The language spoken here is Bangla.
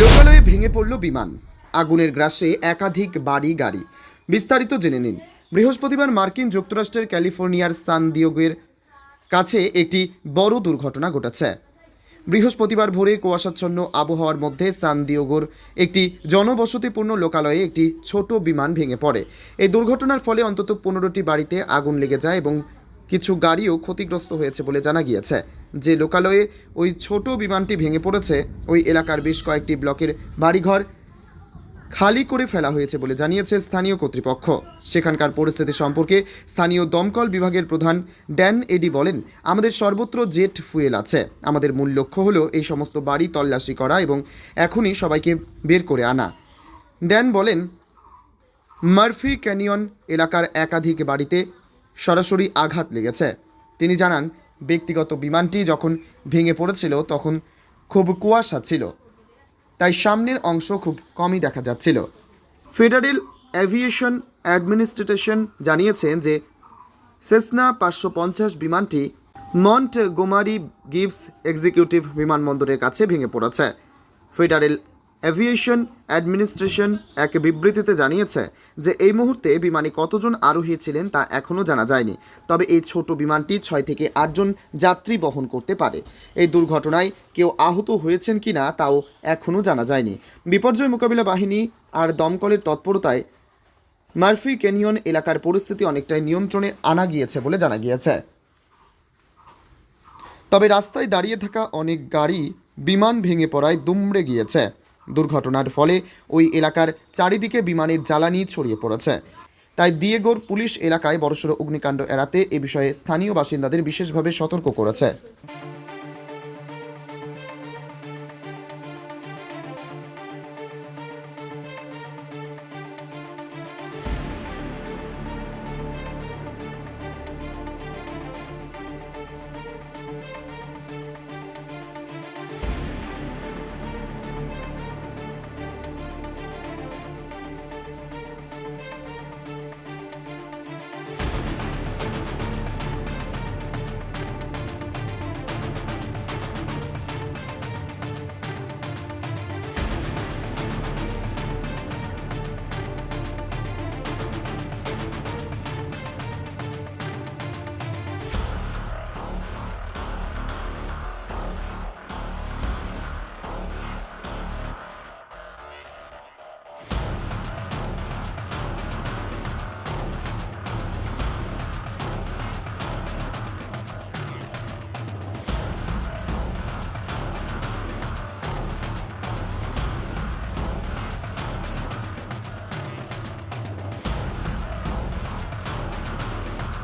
লোকালয়ে ভেঙে পড়ল বিমান। আগুনের গ্রাসে একাধিক বাড়ি, গাড়ি। বিস্তারিত জেনে নিন। বৃহস্পতিবার মার্কিন যুক্তরাষ্ট্রের ক্যালিফোর্নিয়ার সান দিয়োগের কাছে একটি বড় দুর্ঘটনা ঘটেছে। বৃহস্পতিবার ভোরে কুয়াশাচ্ছন্ন আবহাওয়ার মধ্যে সান দিয়োগোর একটি জনবসতিপূর্ণ লোকালয়ে একটি ছোট বিমান ভেঙে পড়ে। এই দুর্ঘটনার ফলে অন্তত পনেরোটি বাড়িতে আগুন লেগে যায় এবং কিছু গাড়িও ক্ষতিগ্রস্ত হয়েছে বলে জানা গিয়েছে। যে লোকালয়ে ওই ছোট বিমানটি ভেঙে পড়েছে, ওই এলাকার বেশ কয়েকটি ব্লকের বাড়িঘর খালি করে ফেলা হয়েছে বলে জানিয়েছে স্থানীয় কর্তৃপক্ষ। সেখানকার পরিস্থিতি সম্পর্কে স্থানীয় দমকল বিভাগের প্রধান ড্যান এডি বলেন, আমাদের সর্বত্র জেট ফুয়েল আছে। আমাদের মূল লক্ষ্য হলো এই সমস্ত বাড়ি তল্লাশি করা এবং এখনই সবাইকে বের করে আনা। ড্যান বলেন, মার্ফি ক্যানিয়ন এলাকার একাধিক বাড়িতে সরাসরি আঘাত লেগেছে। তিনি জানান ব্যক্তিগত বিমানটি যখন ভেঙে পড়েছিল, তখন খুব কুয়াশা ছিল। তাই সামনের অংশ খুব কমই দেখা যাচ্ছিল। ফেডারেল অ্যাভিয়েশন অ্যাডমিনিস্ট্রেশন জানিয়েছেন যে, সেসনা পাঁচশো পঞ্চাশ বিমানটি মন্ট গোমারি গিভস এক্সিকিউটিভ বিমানবন্দরের কাছে ভেঙে পড়েছে। ফেডারেল অ্যাভিয়েশন অ্যাডমিনিস্ট্রেশন এক বিবৃতিতে জানিয়েছে যে এই মুহূর্তে বিমানে কতজন আরোহী ছিলেন তা এখনও জানা যায়নি। তবে এই ছোট বিমানটি ছয় থেকে আটজন যাত্রী বহন করতে পারে। এই দুর্ঘটনায় কেউ আহত হয়েছেন কি না তাও এখনও জানা যায়নি। বিপর্যয় মোকাবিলা বাহিনী আর দমকলের তৎপরতায় মার্ফি ক্যানিয়ন এলাকার পরিস্থিতি অনেকটাই নিয়ন্ত্রণে আনা গিয়েছে বলে জানা গিয়েছে। তবে রাস্তায় দাঁড়িয়ে থাকা অনেক গাড়ি বিমান ভেঙে পড়ায় দুমড়ে গিয়েছে। দুর্ঘটনার ফলে ওই এলাকার চারিদিকে বিমানের জ্বালানি ছড়িয়ে পড়েছে। তাই দিয়েগোর পুলিশ এলাকায় বড়সড় অগ্নিকাণ্ড এড়াতে এ বিষয়ে স্থানীয় বাসিন্দাদের বিশেষভাবে সতর্ক করেছে।